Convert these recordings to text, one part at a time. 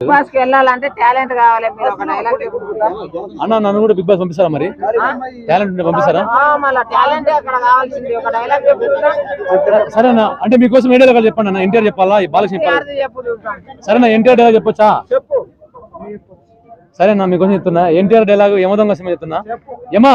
Big బాస్కి వెళ్ళాలంటే talent కావాలి మీరు ఒక డైలాగ్ అన్న నన్ను కూడా బిగ్ బాస్ పంపిస్తారా మరి? టాలెంట్ ఉంటే పంపిస్తారా? మళ్ళీ టాలెంట్ అక్కడ కావాల్సింది. ఒక డైలాగ్ చెప్పుకుంటా సరేనా అంటే మీకోసం ఏ డైలాగ్ చెప్పండి అన్న. ఎన్టీఆర్ చెప్పాలా? ఈ బాలకృష్ణ చెప్పాలా? ఎవరిది చెప్పు చూద్దాం. సరేనా ఎన్టీఆర్ డైలాగ్ చెప్పొచ్చా? చెప్పు. సరేనా మీకోసం చెప్తున్నా. ఎన్టీఆర్ డైలాగ్ యమదొంగ సినిమా చెప్తున్నా. యమా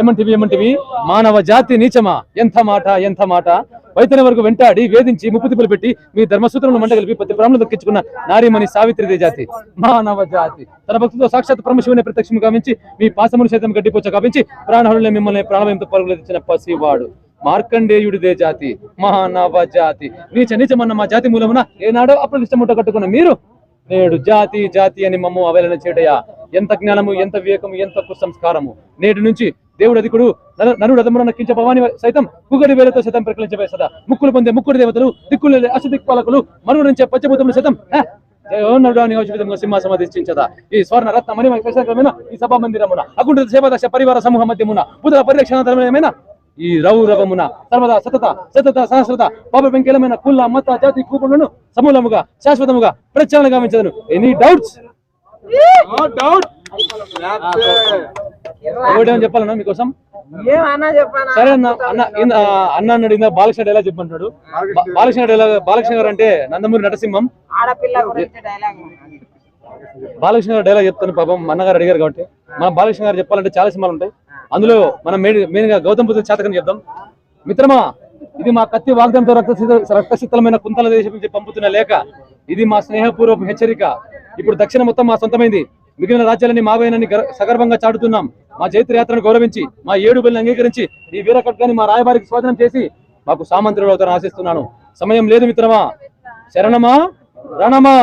ఏమంటివి ఏమంటివి మానవ జాతి నీచమా? ఎంత మాట ఎంత మాట? వైతన వరకు వెంటాడి వేధించి ముప్పు తిప్పులు పెట్టి మీ ధర్మసూత్రంలో మండగలిపి కలిపి ప్రతి ప్రాణులు దక్కించుకున్న నారీమణి సావిత్రిదే జాతి. మానవ జాతి. తన భక్తులతో సాక్షాత్ పరమశివుని ప్రత్యక్షం గావించి మీ పాసమును సైతం గడ్డిపోచ గావించి ప్రాణహుల్ని మిమ్మల్ని ప్రాణభయంతో పరుగులు తెచ్చిన పసివాడు. మార్కండేయుడిదే జాతి. మహానవ జాతి. నీచ నీచమన్న మా జాతి మూలమున ఏనాడో అప్రతిష్టముట కట్టుకున్న మీరు నేడు జాతి జాతి అని మమ్మ అవహేళన చేయటయా ఎంత జ్ఞానము ఎంత వివేకము ఎంత కుసంస్కారము. నేటి నుంచి దేవుడు అధికుడు నరుడు అదమున నక్కించే భవాని సైతం కుగడి వేలతో సైతం ప్రకటించబోయే సదా. ముక్కులు పొందే ముక్కుడు దేవతలు దిక్కులు అసదిక్పాలకులు మనుగు నుంచే పంచభూతములు సైతం "హే, జయోన్నరుడు అని ఈ స్వర్ణ రత్న ఈ సభా మందిరమున అకుంఠిత సేవాదశ పరివార సమూహ మధ్యమున బుధ పరిరక్షణ ఈ రౌరవమున సర్వదా సతత సతత సహస్రత పాప వెంకలమైన కుల్ల మత జాతి కూపులను సమూలముగా శాశ్వతముగా ప్రచారణ గావించదను. ఎనీ డౌట్స్ ఒకటేమని చెప్పాలన్నా మీకోసం? సరే అన్న అన్న అన్న అన్నాడు ఇందా బాలకృష్ణ డైలాగ్ చెప్పంటాడు బాలకృష్ణ డైలాగ్ బాలకృష్ణ గారు అంటే నందమూరి డైలాగ్. బాలకృష్ణ గారు డైలాగ్ చెప్తాను పాపం అన్నగారు అడిగారు కాబట్టి. మన బాలకృష్ణ గారు చెప్పాలంటే చాలా సినిమాలు ఉంటాయి. అందులో మనం మెయిన్గా గౌతమ్ బుద్ధ శాతకం చెప్దాం మిత్రమా ఇది మా కత్తి వాగ్దంతో రక్త రక్తశీతలమైన కుంతల దేశం నుంచి పంపుతున్న లేఖ ఇది మా స్నేహపూర్వక హెచ్చరిక. ఇప్పుడు దక్షిణ మొత్తం మా సొంతమైంది. మిగిలిన రాజ్యాలని మావేనని గర్- సగర్వంగా చాటుతున్నాం. మా చైత్ర యాత్రను గౌరవించి మా ఏడు బిల్లు అంగీకరించి ఈ వీర ఖడ్గాని మా రాయబారికి స్వాధీనం చేసి మాకు సామంత్రుడు అవుతారని ఆశిస్తున్నాను. సమయం లేదు మిత్రమా. శరణమా రణమా.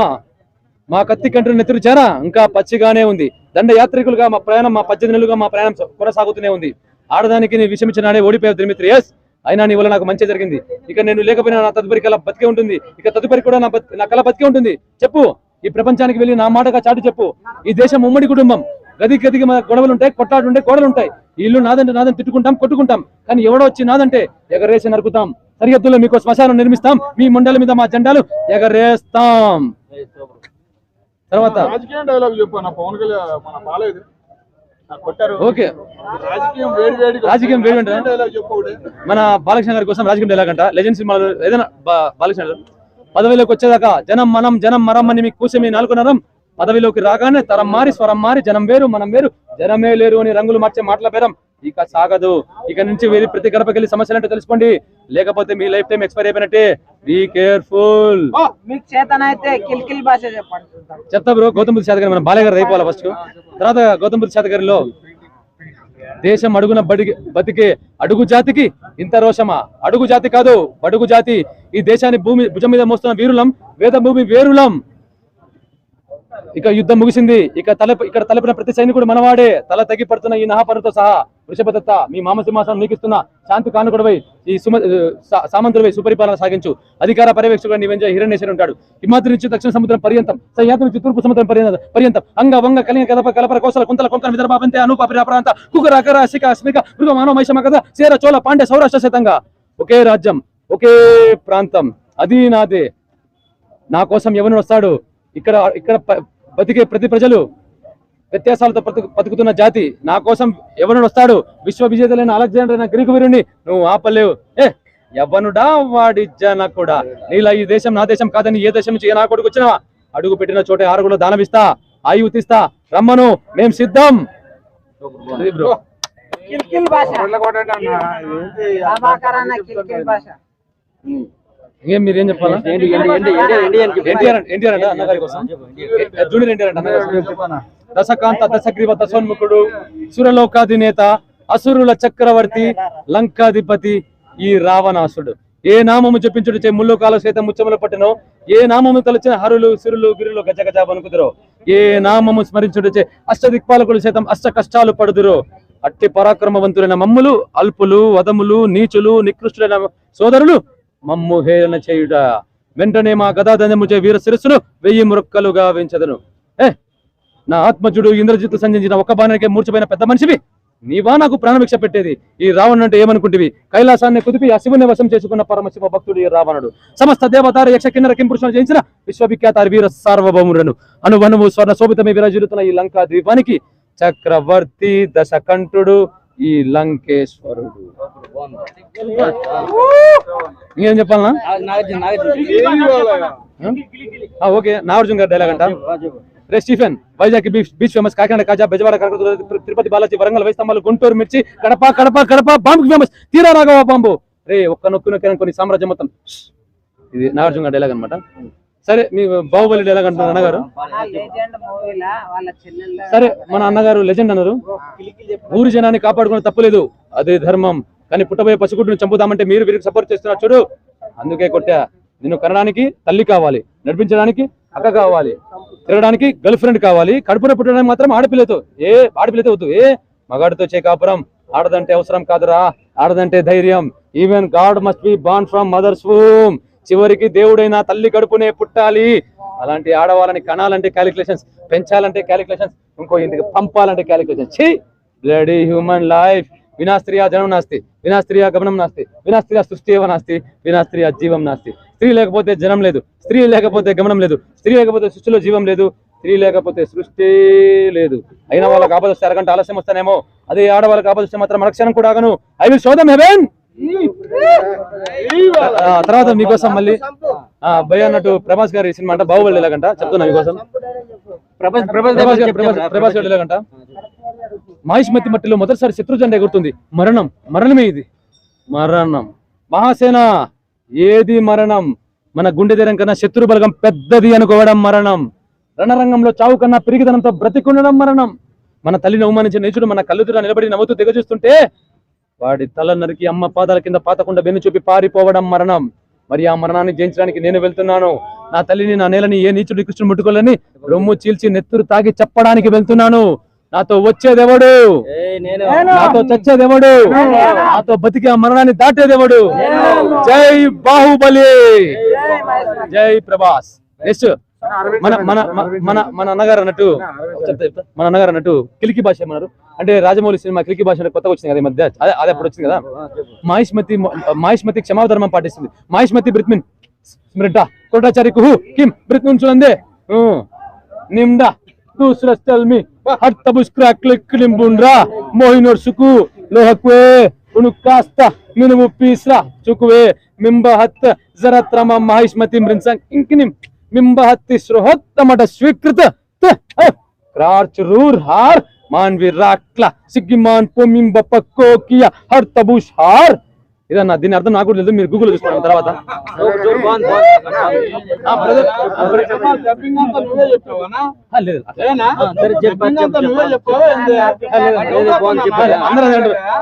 మా కత్తి కంటి నెత్తురు చేర ఇంకా పచ్చిగానే ఉంది. దండ యాత్రికులుగా మా ప్రయాణం మా పద్దెనిమిది నెలలుగా మా ప్రయాణం కొనసాగుతూనే ఉంది. ఆడదానికి నీ విషమించినానే ఓడిపోయావు దిమిత్రి. ఎస్ అయినా నీ వల్ల నాకు మంచి జరిగింది. ఇక నేను లేకపోయినా నా తదుపరి కళ బతికే ఉంటుంది. ఇక తదుపరి కూడా నా నా కళ బతికే ఉంటుంది. చెప్పు. ఈ ప్రపంచానికి వెళ్ళి నా మాటగా చాటు చెప్పు. ఈ దేశం ఉమ్మడి కుటుంబం. గది గదికి మా గొడవలు ఉంటాయి కొట్లాడు ఉంటాయి గోడలు ఉంటాయి ఇల్లు నాదంటే నాదని తిట్టుకుంటాం కొట్టుకుంటాం. కానీ ఎవడో వచ్చి నాదంటే ఎగరేసి నరుకుతాం. సరిహద్దులో మీకు శ్మశానం నిర్మిస్తాం. మీ మండల మీద మా జెండాలు ఎగరేస్తాం. తర్వాత రాజకీయం డైలాగ్ చెప్పు నా పవన్ కళ్యాణ్ మన బాలేదు. ఓకే. రాజకీయం వేడి? డైలాగ్. మన బాలకృష్ణ గారి కోసం రాజకీయం ఎలాగంట లెజెండ్ సినిమాలో ఏదైనా బాలకృష్ణ గారు. పదవిలోకి వచ్చేదాకా జనం మనం జనం మరం అని మీకు కూసమి నాలుగునరం పదవిలోకి రాగానే తరం మారి స్వరం మారి జనం వేరు మనం వేరు జనమే లేరు అని రంగులు మార్చే మాటల పేరం ఇక సాగదు. ఇక నుంచి వెళ్ళి ప్రతి గడపకెళ్ళి సమస్యలు అంటే తెలుసుకోండి. లేకపోతే మీ లైఫ్ టైం ఎక్స్పైర్ అయిపోయినట్టే. Be careful. మీకు చేతనైతే కిల్కిల్ భాష చెప్పండి. చూద్దాం చెప్తా బ్రో గౌతమ్ బుద్ధ శాతగారి మన బాలయ్య గారు అయిపోవాలి ఫస్ట్ తర్వాత గౌతమ్ బుద్ధ శాతగారిలో దేశం అడుగున బడికి బతికే అడుగు జాతికి ఇంత రోషమా? అడుగు జాతి కాదు బడుగు జాతి. ఈ దేశాన్ని భూమి భుజం మీద మోస్తున్న వీరులం వేద భూమి వేరులం. ఇక యుద్ధం ముగిసింది. ఇక తల ఇక్కడ తలపిన ప్రతి సైనికుడు మనవాడే. తల తగ్గి పడుతున్న ఈ నహాపరుతో సహా వృషభదత్త మీ మామ సింహాసనం నీకిస్తున్న శాంతి కానుకుడవై ఈ సుమ సా- సుపరిపాలన సాగించు. అధికార పర్యవేక్షకుడు నీవెంజ హిరణ్యేశ్వరి ఉంటాడు. హిమాద్రి నుంచి దక్షిణ సముద్రం పర్యంతం సహ్యాద్రి నుంచి తూర్పు సముద్రం పర్యంతం పర్యంతం అంగ వంగ కలింగ కలప కలపర కోసల కుంతల కొంకణ విదర్భాపంతే అనూప ప్రాంత కుకర అకర అసిక అస్మిక మృగ మానవ మైషమ కదా సేర చోళ పాండ్య సౌరాష్ట్ర శతంగా ఒకే రాజ్యం ఒకే ప్రాంతం. అది నాదే నా కోసం ఎవరు వస్తాడు ఇక్కడ ఇక్కడ బతికే ప్రతి ప్రజలు వ్యత్యాసాలతో బతుకుతున్న జాతి నా కోసం ఎవరు వస్తాడు. విశ్వ విజేతలైన అలెగ్జాండర్ అయిన గ్రీకు వీరుని నువ్వు ఆపలేవు. ఏ ఎవనుడా వాడి జనకుడా? నీలా ఈ దేశం నా దేశం కాదని ఏ దేశం నుంచి ఏ నా కొడుకు వచ్చినా అడుగు పెట్టిన చోటే ఆరుగులో దానమిస్తా ఆయువు తీస్తా రమ్మను మేం సిద్ధం. భాష. ఏం మీరు ఏం చెప్పాలా ఎన్టీఆర్ ఎన్టీఆర్ అంట అన్నగారి కోసం జూనియర్ ఎన్టీఆర్ అంట? దశకాంత దశగ్రీవ దశోన్ముఖుడు సురలోకాధినేత అసురుల చక్రవర్తి లంకాధిపతి ఈ రావణాసుడు ఏ నామము చెప్పించుడు చే ముల్లోకాల సైతం ముచ్చములు పట్టినో ఏ నామము తలచిన హరులు సిరులు గిరులు గజ గజ వణుకుదురో ఏ నామము స్మరించుడు చే అష్టదిక్పాలకులు సైతం అష్ట కష్టాలు పడుదురో అట్టి పరాక్రమవంతులైన మమ్ములు అల్పులు వదములు నీచులు నికృష్టులైన సోదరులు మమ్ము హేళన చేయుట. వెంటనే మా గదాదండము చే వీర శిరస్సును వెయ్యి మురక్కలుగా వెంచదను ఏ నా ఆత్మజుడు ఇంద్రజిత్తు సంధించిన ఒక బాణానికే మూర్చిపోయిన పెద్ద మనిషివి? నీవా నాకు ప్రాణభిక్ష పెట్టేది ఈ రావణుడు అంటే ఏమనుకుంటివి? కైలాసాన్ని కుదిపి ఆ శివుని వశం చేసుకున్న పరమశివ భక్తుడు ఈ రావణుడు. సమస్త దేవతార యక్ష కిన్నర కింపురుషులు చేయించిన విశ్వవిఖ్యాత వీర సార్వభౌములను అనువనువు స్వర్ణ శోభితమే విరాజిల్లుతున్న ఈ లంకా ద్వీపానికి చక్రవర్తి దశకంఠుడు ఈ లంకేశ్వరుడు. ఇంకేం చెప్పాలనా ఆ, ఓకే నాగార్జున గారి డైలాగ్ అంట. రే Stephen Vizag beach beach famous Kakinada kaja Bezawada Kanakadurga Tirupati Balaji Warangal వైస్తంభాలు Guntur మిర్చి కడప కడప కడప బాంబు ఫేమస్ తీరా రాఘవ బాంబు. రే ఒక్క నొక్కు నొక్కిన కొన్ని సామ్రాజ్యం మొత్తం. ఇది నాగార్జున గారి డైలాగ్ అనమాట సరే మీ బాహుబలి డైలాగ్ అంటున్నారు అన్నగారు. సరే మన అన్నగారు లెజెండ్ అన్నారు. ఊరి జనాన్ని కాపాడుకునే తప్పులేదు. అదే ధర్మం. కానీ పుట్టబోయే పసిగుడ్డును చంపుదామంటే మీరు వీరికి సపోర్ట్ చేస్తున్నారు చూడు. అందుకే కొట్టా. నిన్ను కనడానికి తల్లి కావాలి నడిపించడానికి అక్క కావాలి తిరగడానికి గర్ల్ ఫ్రెండ్ కావాలి. కడుపున పుట్టడానికి మాత్రం ఆడపిల్లతో ఏ ఆడపిల్లతో వద్దు ఏ మగాడితో చే కాపురం. ఆడదంటే అవసరం కాదురా. ఆడదంటే ధైర్యం. Even God must be born from mother's womb చివరికి దేవుడైనా తల్లి కడుపునే పుట్టాలి. అలాంటి ఆడవాళ్ళని కనాలంటే క్యాలిక్యులేషన్స్ పెంచాలంటే క్యాలిక్యులేషన్స్ ఇంకో ఇంటికి పంపాలంటే క్యాలిక్యులేషన్స్ ఛీ! బ్లడీ హ్యూమన్ లైఫ్ వినాస్త్రీయ జనం నాస్తి వినాస్త్రియా గమనం నాస్తి వినాస్త్రీయ సృష్టి ఏవ నాస్తి వినాస్త్రీయ జీవం నాస్తి. స్త్రీ లేకపోతే జనం లేదు స్త్రీ లేకపోతే గమనం లేదు స్త్రీ లేకపోతే సృష్టిలో జీవం లేదు స్త్రీ లేకపోతే సృష్టి లేదు. అయిన వాళ్ళకి ఆపదొస్తే అరగంట ఆలస్యం వస్తానేమో అదే ఆడవాళ్ళకి ఆపదొస్తే మాత్రం మరక్షణం కూడా ఆగను. I will show them heaven తర్వాత మీకోసం మళ్ళీ ఆ, భయ్య అన్నట్టు ప్రభాస్ గారి సినిమా అంట బాహుబలి ఎలాగంట చెప్తున్నా మీకోసం. ప్రభాస్ గారు ప్రభాస్ గారు ఎలాగంట మహిష్మతి మట్టిలో మొదటిసారి శత్రుజెండ ఎగురుతుంది. మరణం మరణమే ఇది. మరణం. మహాసేన ఏది మరణం? మన గుండె ధైర్యం కన్నా శత్రు బలగం పెద్దది అనుకోవడం మరణం. రణరంగంలో చావు కన్నా పెరిగిదనంతో బ్రతికుండడం మరణం. మన తల్లిని అవమానించిన నీచుడు మన కళ్ళుదురా నిలబడి నవ్వుతూ దిగజూస్తుంటే వాడి తల నరికి అమ్మ పాదాల కింద పాతకుండా వెన్ను చూపి పారిపోవడం మరణం. మరి ఆ మరణాన్ని జయించడానికి నేను వెళ్తున్నాను. నా తల్లిని నా నేలని ఏ నీచుడు కృష్ణుడు ముట్టుకోలేని రొమ్ము చీల్చి నెత్తురు తాగి చెప్పడానికి వెళ్తున్నాను. నాతో వచ్చేదెవడు? నాతో చచ్చేదెవడు? నాతో బతికి ఆ మరణాన్ని దాటేదెవడు? జై బాహుబలి. జై ప్రభాస్. నెక్స్ట్. మన మన మన మన అన్నగారు అన్నట్టు మన అన్నగారు అన్నట్టు కిలికి భాష ఏమన్నారు? అంటే రాజమౌళి సినిమా కిలికి భాష కొత్తగా వచ్చింది కదా ఈ మధ్య? అదే అదే అప్పుడు వచ్చింది కదా? మహిష్మతి మహిష్మతి క్షమాధర్మం పాటిస్తుంది. మహిష్మతి బ్రిత్మిన్. స్మృట కోటాచారి కుహు. కిమ్ బ్రిత్మిన్ చూడండి నిమ్డా దూసరా స్టల్మి హట్ తబుస్క్రా మహిష్మతి మృంసంగ్. ఇంకినిం. మింబహత్తి సృహోత్తమట స్వీకృత. క్రార్చురూర్ హార్ మాన్విరాక్ల సిగ్గిమాన్ పొమ్మింబ పక్కోకియ హర్ తబూష్ హార్. ఇదన్న దీని అర్థం నాకు కూడా లేదు మీరు గూగుల్ చూసుకోండి తర్వాత.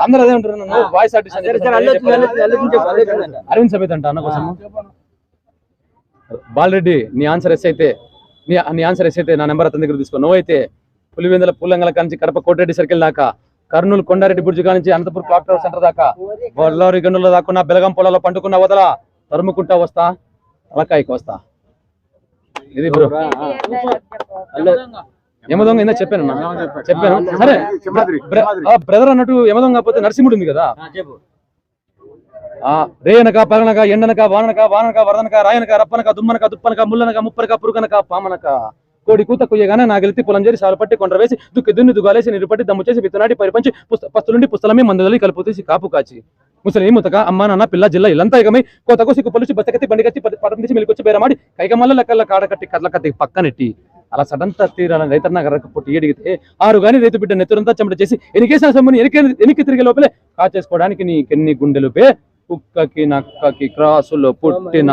అందరూ అదే ఉంటారు అరవింద్ సభ్యత అన్న కోసం? బాలరెడ్డి నీ ఆన్సర్ ఎస్ అయితే నీ నీ ఆన్సర్ ఎస్ అయితే నా నెంబర్ అతని దగ్గర తీసుకో. నువ్వైతే పులివెందుల పుల్లంగల కాంచి కడప కోటిరెడ్డి సర్కిల్ దాకా కర్నూలు కొండారెడ్డి బుర్జి కానించి అనంతపురం క్లాక్ టవర్ సెంటర్ దాకా బొల్లారి గండులో దాక్కున్నా బెలగం పొలాల్లో పండుకున్న వదల తరుముకుంటా వస్తా అలకాయికి వస్తా. ఇది బ్రో యమదొంగ ఇందా చెప్పాను. చెప్పాను. ఆ, సరే బ్రదర్ అన్నట్టు యమదొంగ కాకపోతే నరసింహుడు ఉంది కదా? రేయనక పగనక ఎండనక వాననక వాననక వరదనక రాయనక రప్పనక దుమ్మనక దుప్పనక ముల్లనక ముప్పనక పురుగనక పామనక. కోడి కూత కుయ్యగానే నాగెలితి పొలం చేరి సాలు పట్టి కొండ్ర వేసి దుక్కి దున్ని దుగాలేసి నీరు పట్టి దమ్ము చేసి విత్తనాటి పరిపంచి పుస్త పస్తులుండి పుస్తలమే మందులని కలుపు తీసి కాపు కాచి. ముసలి ముతక అమ్మ నాన్న పిల్ల జిల్లా ఇల్లంతా ఇకమై కోతకు సిక్కు పలుచి బతకతి బండికచ్చి కత్తి పదం తీసి మెలికొచ్చి బేరమాడి కైకమల్ల లెక్కల కాడ కట్టి కట్ల కట్టి పక్కనెట్టి. అలా సడన్ తీరాలని రైతన్న గర్రక పుట్టి ఏడిగితే ఆరు గాని రైతు బిడ్డ నెత్తురంతా చెమట చేసి ఎనికేసిన సొమ్ముని ఎనికి ఎనికి తిరిగే లోపలే కాచేసుకోవడానికి నీకెన్ని గుండెలుపే కుక్కకి నక్కకి క్రాసులో పుట్టిన.